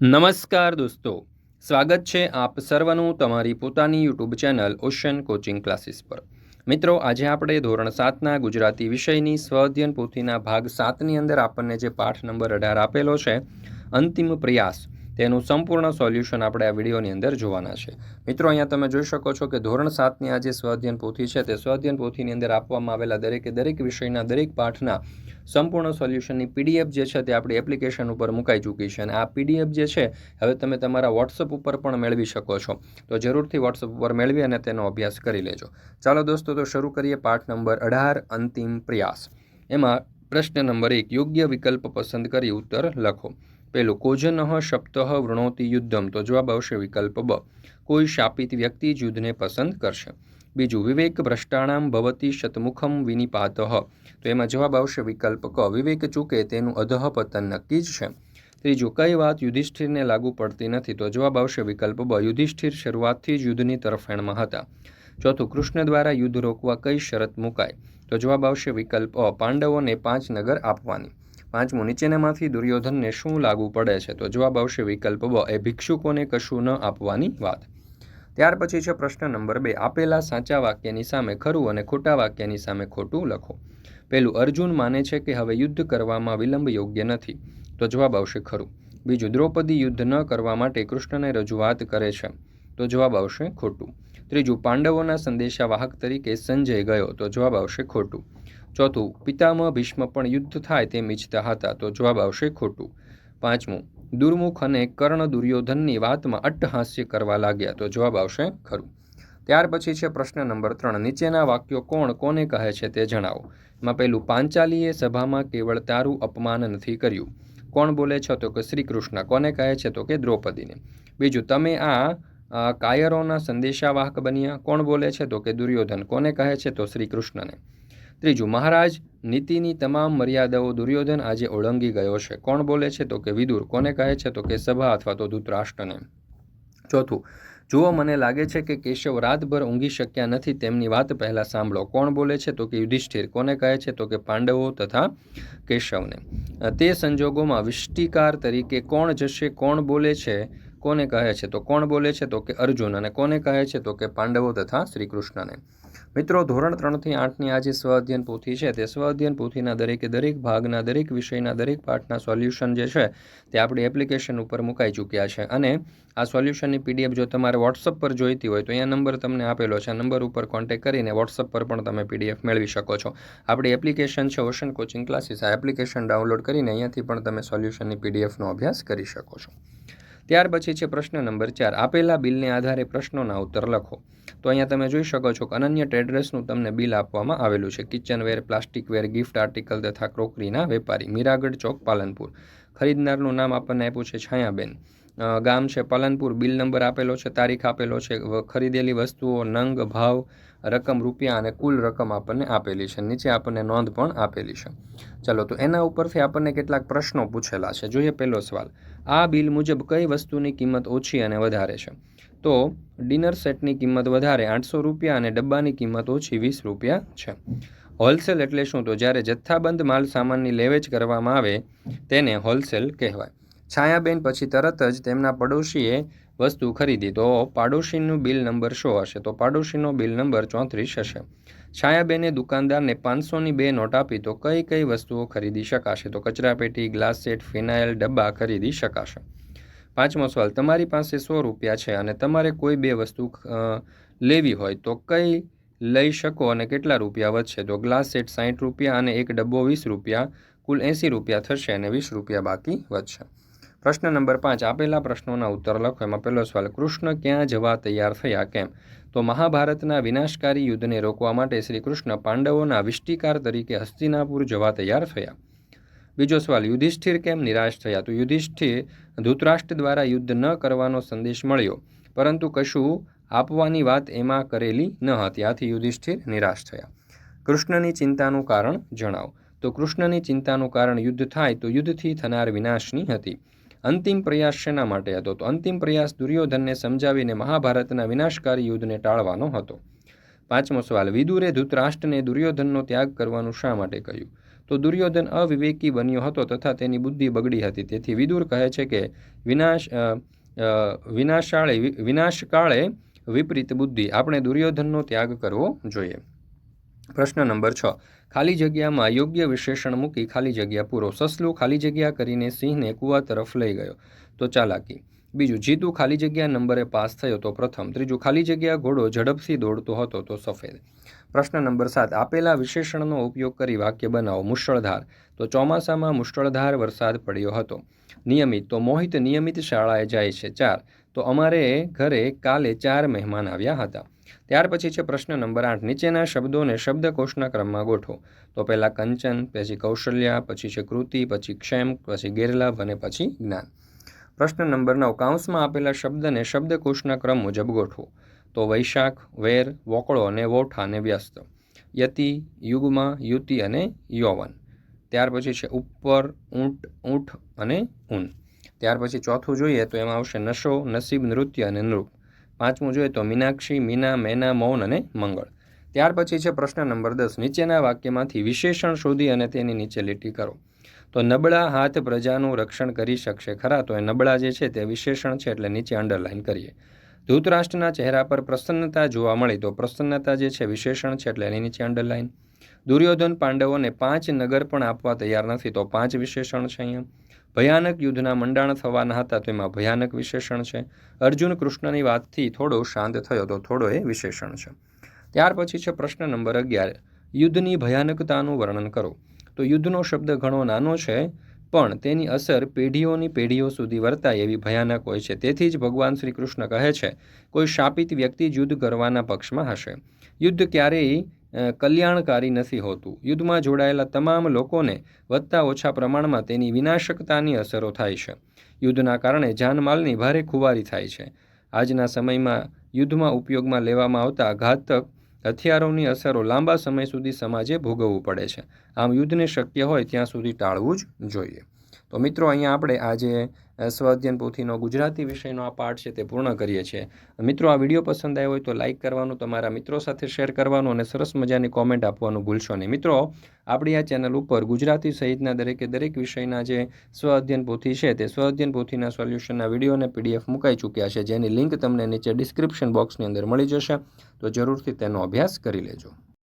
નમસ્કાર દોસ્તો. સ્વાગત છે આપ સર્વનું તમારી પોતાની YouTube channel ocean coaching classes પર. મિત્રો, આજે આપણે ધોરણ સાતના ગુજરાતી વિષયની સ્વઅધ્યયન પોથીના ભાગ સાતની અંદર આપણને જે પાઠ નંબર અઢાર આપેલો છે, અંતિમ પ્રયાસ. તેનું સંપૂર્ણ સોલ્યુશન આપણે આ વિડીયોની અંદર જોવાના છે. મિત્રો, અહીંયા તમે જોઈ શકો છો કે ધોરણ સાતની આ જે સ્વાધ્યન પોથી છે, તે સ્વાધ્યન પોથીની અંદર આપવામાં આવેલા દરેકે દરેક વિષયના દરેક પાઠના સંપૂર્ણ સોલ્યુશનની પીડીએફ જે છે તે આપણી એપ્લિકેશન ઉપર મુકાઈ ચૂકી છે. અને આ પીડીએફ જે છે, હવે તમે તમારા વોટ્સઅપ ઉપર પણ મેળવી શકો છો. તો જરૂરથી વોટ્સઅપ ઉપર મેળવી અને તેનો અભ્યાસ કરી લેજો. ચાલો દોસ્તો, તો શરૂ કરીએ પાઠ નંબર અઢાર, અંતિમ પ્રયાસ. એમાં પ્રશ્ન નંબર એક, યોગ્ય વિકલ્પ પસંદ કરી ઉત્તર લખો. પેલું કોજનઃ શબ્દ વૃણોતિ યુદ્ધમ. તો જવાબ આવશે વિકલ્પ બ. કોઈ શાપિત વ્યક્તિ યુદ્ધને પસંદ કરશે. બીજું, વિવેક ભ્રષ્ટાણામ ભવતી શતમુખમ વિનિપાત. તો એમાં જવાબ આવશે વિકલ્પ ક. વિવેક ચૂકે તેનું અધઃ પતન નક્કી જ છે. ત્રીજું, કઈ વાત યુધિષ્ઠિરને લાગુ પડતી નથી? તો જવાબ આવશે વિકલ્પ બ. યુધિષ્ઠિર શરૂઆતથી જ યુદ્ધની તરફેણમાં હતા. ચોથું, કૃષ્ણ દ્વારા યુદ્ધ રોકવા કઈ શરત મુકાય? તો જવાબ આવશે વિકલ્પ અ. પાંડવોને પાંચ નગર આપવાની. પાંચમું, નીચેનામાંથી દુર્યોધનને શું લાગુ પડે છે? તો જવાબ આવશે વિકલ્પ બ, એ ભિક્ષુકોને કશું ન આપવાની વાત. ત્યાર પછી છે પ્રશ્ન નંબર બે, આપેલા સાચા વાક્યની સામે ખરું અને ખોટા વાક્યની સામે ખોટું લખો. પહેલું અર્જુન માને છે કે હવે યુદ્ધ કરવામાં વિલંબ યોગ્ય નથી. તો જવાબ આવશે ખરું. બીજું, દ્રૌપદી યુદ્ધ ન કરવા માટે કૃષ્ણને રજૂઆત કરે છે. તો જવાબ આવશે ખોટું. ત્રીજું, પાંડવોના સંદેશાવાહક તરીકે સંજય ગયો. તો જવાબ આવશે ખોટું. ચોથું, પિતામહ ભીષ્મ પણ યુદ્ધ થાય તેમ ઈચ્છતા હતા, તો જવાબ આવશે ખોટું. પાંચમું, દુર્મુખ અને કર્ણ દુર્યોધનની વાતમાં અટ્ટહાસ્ય કરવા લાગ્યા, તો જવાબ આવશે ખરું. ત્યાર પછી છે પ્રશ્ન નંબર ત્રણ, નીચેના વાક્યો કોણ, કોને કહે છે તે જણાવો. એમાં પહેલું, પાંચાલીએ સભામાં કેવળ તારું અપમાન નથી કર્યું. કોણ બોલે છે તો કે શ્રી કૃષ્ણ, કોને કહે છે તો કે દ્રૌપદીને. બીજું, તમે આ કાયરોના સંદેશાવાહક બન્યા, કોણ બોલે છે તો કે દુર્યોધન, કોને કહે છે તો શ્રી કૃષ્ણને. ત્રીજું, મહારાજ, નીતિની તમામ મર્યાદાઓ દુર્યોધન આજે ઓળંગી ગયો છે. કોણ બોલે છે તો કે વિદુર, કોને કહે છે તો કે સભા અથવા તો ધૂતરાષ્ટ્રને? ચોથું, જુઓ, મને લાગે છે કે કેશવ રાતભર ઊંઘી શક્યા નથી, તેમની વાત પહેલાં સાંભળો. કોણ બોલે છે તો કે યુધિષ્ઠિર, કોને કહે છે તો કે પાંડવો તથા કેશવને? તે સંજોગોમાં વિષ્ટિકાર તરીકે કોણ જશે, કોણ બોલે છે, કોને કહે છે તો કોણ બોલે છે તો કે અર્જુન અને કોને કહે છે તો કે પાંડવો તથા શ્રી કૃષ્ણને મિત્રો, ધોરણ ત્રણથી આઠની આ જે સ્વ અધ્યયન પોથી છે. તે સ્વ અધ્યયન પોથીના દરેકે દરેક ભાગના, દરેક વિષયના, દરેક પાઠના સોલ્યુશન જે છે, તે આપણી એપ્લિકેશન ઉપર મુકાઈ ચૂક્યા છે. અને આ સોલ્યુશનની પીડીએફ જો તમારે વોટ્સઅપ પર જોઈતી હોય, તો અહીંયા નંબર તમને આપેલો છે. આ નંબર ઉપર કોન્ટેક કરીને વોટ્સઅપ પર પણ તમે પીડીએફ મેળવી શકો છો. આપણી એપ્લિકેશન છે ઓશન કોચિંગ ક્લાસીસ. આ એપ્લિકેશન ડાઉનલોડ કરીને અહીંયાથી પણ તમે સોલ્યુશનની પીડીએફનો અભ્યાસ કરી શકો છો. ત્યાર પછી છે પ્રશ્ન નંબર ચાર. આપેલા બિલને આધારે પ્રશ્નોના ઉત્તર લખો. તો અહીંયા તમે જોઈ શકો છો કે અનન્ય ટ્રેડર્સનું તમને બિલ આપવામાં આવેલું છે. કિચનવેર, પ્લાસ્ટિકવેર, ગિફ્ટ આર્ટિકલ તથા ક્રોકરીના વેપારી. મીરાગઢ ચોક, પાલનપુર. ખરીદનારનું નામ આપણને આપ્યું છે છાયાબેન. ગામ છે પાલનપુર. બિલ નંબર આપેલો છે, તારીખ આપેલો છે. ખરીદેલી વસ્તુઓ, નંગ, ભાવ, રકમ, રૂપિયા અને કુલ રકમ આપણને આપેલી છે. નીચે આપણને નોંધ પણ આપેલી છે. ચલો, તો એના ઉપરથી આપણને કેટલાક પ્રશ્નો પૂછેલા છે. જોઈએ પહેલો સવાલ. આ બિલ મુજબ કઈ વસ્તુની કિંમત ઓછી અને વધારે છે? તો, ડિનર સેટની કિંમત વધારે આઠસો રૂપિયા અને ડબ્બાની કિંમત ઓછી વીસ રૂપિયા છે. હોલસેલ એટલે શું? તો જ્યારે જથ્થાબંધ માલ સામાનની લેવેચ કરવામાં આવે, તેને હોલસેલ કહેવાય. છાયાબેન પછી તરત જ તેમના પડોશીએ વસ્તુ ખરીદી. તો પાડોશીનું બિલ નંબર શું હશે? તો પાડોશીનો બિલ નંબર ચોત્રીસ હશે. છાયાબેને દુકાનદારને પાંચસોની બે નોટ આપી. તો કઈ કઈ વસ્તુઓ ખરીદી શકાશે? તો કચરાપેટી, ગ્લાસ સેટ, ફિનાઇલ, ડબ્બા ખરીદી શકાશે. પાંચમો સવાલ, તમારી પાસે સો રૂપિયા છે અને તમારે કોઈ બે વસ્તુ લેવી હોય તો કઈ લઈ શકો અને કેટલા રૂપિયા વધશે? તો ગ્લાસ સેટ સાઠ રૂપિયા અને એક ડબ્બો વીસ રૂપિયા, કુલ એંસી રૂપિયા થશે અને વીસ રૂપિયા બાકી વધશે. પ્રશ્ન નંબર પાંચ, આપેલા પ્રશ્નોના ઉત્તર લખો. એમાં પહેલો સવાલ, કૃષ્ણ ક્યાં જવા તૈયાર થયા કેમ? તો મહાભારતના વિનાશકારી યુદ્ધને રોકવા માટે શ્રી કૃષ્ણ પાંડવોના વિષ્ટિકાર તરીકે હસ્તિનાપુર જવા તૈયાર થયા. બીજો સવાલ, યુધિષ્ઠિર કેમ નિરાશ થયા? તો યુધિષ્ઠિર ધૂતરાષ્ટ્ર દ્વારા યુદ્ધ ન કરવાનો સંદેશ મળ્યો, પરંતુ કશું આપવાની વાત એમાં કરેલી ન હતી. આથી યુધિષ્ઠિર નિરાશ થયા. કૃષ્ણની ચિંતાનું કારણ જણાવો. તો કૃષ્ણની ચિંતાનું કારણ યુદ્ધ થાય તો યુદ્ધથી થનાર વિનાશની હતી. અંતિમ પ્રયાસ શેના માટે હતો? તો અંતિમ પ્રયાસ દુર્યોધનને સમજાવીને મહાભારતના વિનાશકારી યુદ્ધને ટાળવાનો હતો. પાંચમો સવાલ, વિદુરે ધૃતરાષ્ટ્રને દુર્યોધનનો ત્યાગ કરવાનું શા માટે કહ્યું? તો દુર્યોધન અવિવેકી બન્યો હતો તથા તેની બુદ્ધિ બગડી હતી. તેથી વિદુર કહે છે કે વિનાશ વિનાશાળે વિનાશકાળે વિપરીત બુદ્ધિ. આપણે દુર્યોધનનો ત્યાગ કરવો જોઈએ. પ્રશ્ન નંબર છ. ખાલી જગ્યામાં યોગ્ય વિશેષણ મૂકી ખાલી જગ્યા પૂરો. સસલું ખાલી જગ્યા કરીને સિંહને કૂવા તરફ લઈ ગયો. તો ચાલાકી. બીજું, જીતુ ખાલી જગ્યા નંબરે પાસ થયો તો પ્રથમ. ત્રીજું, ખાલી જગ્યા ઘોડો ઝડપથી દોડતો હતો તો સફેદ. પ્રશ્ન નંબર સાત. આપેલા વિશેષણનો ઉપયોગ કરી વાક્ય બનાવો. મુશળધાર તો ચોમાસામાં મુશળધાર વરસાદ પડ્યો હતો. નિયમિત. તો મોહિત નિયમિત શાળાએ જાય છે. ચાર. તો અમારે ઘરે કાલે ચાર મહેમાન આવ્યા હતા. ત્યાર પછી છે પ્રશ્ન નંબર આઠ. નીચેના શબ્દોને શબ્દકોશના ક્રમમાં ગોઠવો. તો પહેલાં કંચન, પછી કૌશલ્યા, પછી છે કૃતિ, પછી ક્ષેમ, પછી ગેરલાભ અને પછી જ્ઞાન. પ્રશ્ન નંબર નવ. કાઉન્સમાં આપેલા શબ્દને શબ્દકોશના ક્રમ મુજબ ગોઠવો. તો વૈશાખ, વેર, વોકળો અને વોઠા અને વ્યસ્ત. યતિ, યુગમાં, યુતિ અને યૌવન. ત્યાર પછી છે ઉપર, ઊંટ, ઊંઠ અને ઊન. ત્યાર પછી ચોથું જોઈએ તો એમાં આવશે નશો, નસીબ, નૃત્ય અને નૃપ. પાંચમું જોઈએ તો મીનાક્ષી, મીના, મેના, મૌન અને મંગળ. ત્યાર પછી છે પ્રશ્ન નંબર દસ. નીચેના વાક્યમાંથી વિશેષણ શોધી અને તેની નીચે લીટી કરો. તો નબળા હાથ પ્રજાનું રક્ષણ કરી શકશે ખરા? તો એ નબળા જે છે તે વિશેષણ છે એટલે નીચે અંડરલાઇન કરીએ. ધૃતરાષ્ટ્રના ચહેરા પર પ્રસન્નતા જોવા મળી તો પ્રસન્નતા જે છે વિશેષણ છે એટલે એની નીચે અંડરલાઇન દુર્યોધન પાંડવોને પાંચ નગર પણ આપવા તૈયાર નથી તો પાંચ વિશેષણ છે અહીંયા. ભયાનક યુદ્ધના મંડાણ થવાના હતા, તેમાં ભયાનક વિશેષણ છે. અર્જુન કૃષ્ણની વાતથી થોડો શાંત થયો તો થોડો એ વિશેષણ છે. ત્યાર પછી છે પ્રશ્ન નંબર અગિયાર. યુદ્ધની ભયાનકતાનું વર્ણન કરો. તો યુદ્ધનો શબ્દ ઘણો નાનો છે, પણ તેની અસર પેઢીઓની પેઢીઓ સુધી વર્તાય એવી ભયાનક હોય છે. તેથી જ ભગવાન શ્રી કૃષ્ણ કહે છે, કોઈ શાપિત વ્યક્તિ યુદ્ધ કરવાના પક્ષમાં હશે. યુદ્ધ ક્યારેય કલ્યાણકારી નથી હોતું. યુદ્ધમાં જોડાયેલા તમામ લોકોને વધતા ઓછા પ્રમાણમાં તેની વિનાશકતાની અસરો થાય છે. યુદ્ધના કારણે જાનમાલની ભારે ખુવારી થાય છે. આજના સમયમાં યુદ્ધમાં ઉપયોગમાં લેવામાં આવતા ઘાતક હથિયારોની અસરો લાંબા સમય સુધી સમાજે ભોગવવું પડે છે. આમ યુદ્ધને શક્ય હોય ત્યાં સુધી ટાળવું જ જોઈએ. તો મિત્રો, અહીંયા આપણે આજે અ, સ્વઅધ્યયન પોથીનો ગુજરાતી વિષયનો આ પાઠ છે તે પૂર્ણ કરીએ છીએ. મિત્રો આ વીડિયો પસંદ આવ્યો હોય તો લાઇક કરવાનું તમારા મિત્રો સાથે શેર કરવાનું અને સરસ મજાની કોમેન્ટ આપવાનું ભૂલશો નહીં. મિત્રો આપણી આ ચેનલ ઉપર ગુજરાતી સહિતના દરેકે દરેક વિષયના જે સ્વઅધ્યયન પોથી છે તે સ્વઅધ્યયન પોથીના સોલ્યુશનના વીડિયો અને પીડીએફ મુકાઈ ચૂક્યા છે. જેની લિંક તમને નીચે ડિસ્ક્રિપ્શન બોક્સની અંદર મળી જશે. તો જરૂરથી તેનો અભ્યાસ કરી લેજો.